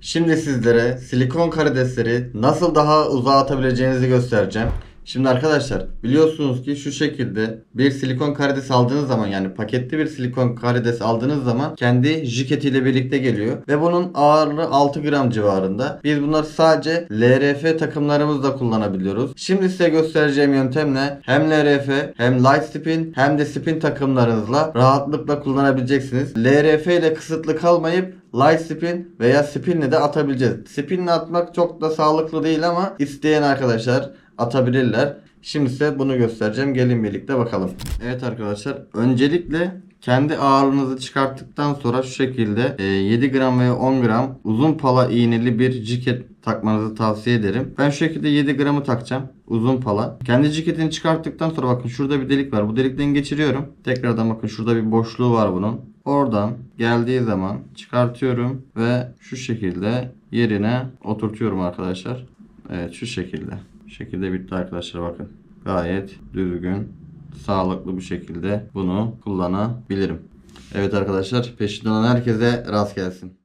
Şimdi sizlere silikon karidesleri nasıl daha uzağa atabileceğinizi göstereceğim. Şimdi arkadaşlar biliyorsunuz ki şu şekilde bir silikon karides aldığınız zaman yani paketli bir silikon karides aldığınız zaman kendi jiketiyle birlikte geliyor. Ve bunun ağırlığı 6 gram civarında. Biz bunları sadece LRF takımlarımızda kullanabiliyoruz. Şimdi size göstereceğim yöntemle hem LRF hem light spin hem de spin takımlarınızla rahatlıkla kullanabileceksiniz. LRF ile kısıtlı kalmayıp light spin veya spinle de atabileceğiz. Spinle atmak çok da sağlıklı değil ama isteyen arkadaşlar atabilirler. Şimdi size bunu göstereceğim. Gelin birlikte bakalım. Evet arkadaşlar öncelikle kendi ağırlığınızı çıkarttıktan sonra şu şekilde e, 7 gram veya 10 gram uzun pala iğneli bir ciket takmanızı tavsiye ederim. Ben şu şekilde 7 gramı takacağım. Uzun pala. Kendi ciketini çıkarttıktan sonra bakın şurada bir delik var. Bu delikten geçiriyorum. Tekrardan bakın şurada bir boşluğu var bunun. Oradan geldiği zaman çıkartıyorum ve şu şekilde yerine oturtuyorum arkadaşlar. Evet şu şekilde. Şu şekilde bitti arkadaşlar bakın. Gayet düzgün, sağlıklı bir şekilde bunu kullanabilirim. Evet arkadaşlar peşinden herkese rast gelsin.